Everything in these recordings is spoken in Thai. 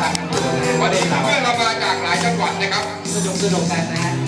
วันอยู่วันเพื่อเรามาจากหลายจังหวัดนะครับ สนุกสนุกกันนะฮะ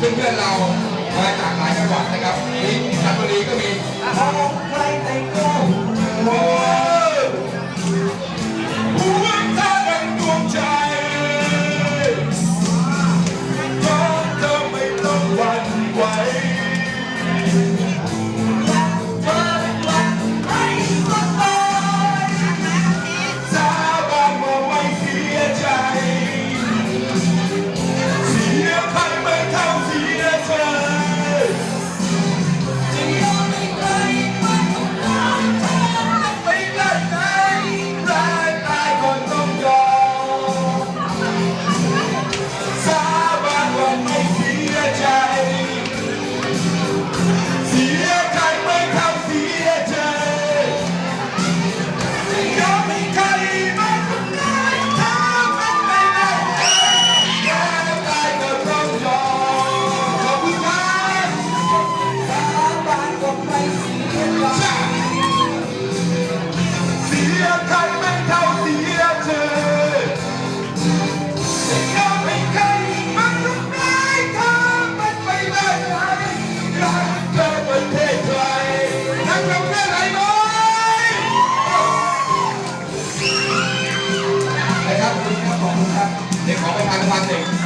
เพื่อนๆเรามาจากหลายจังหวัดนะครับที่สัตบุรีก็มี Thanks.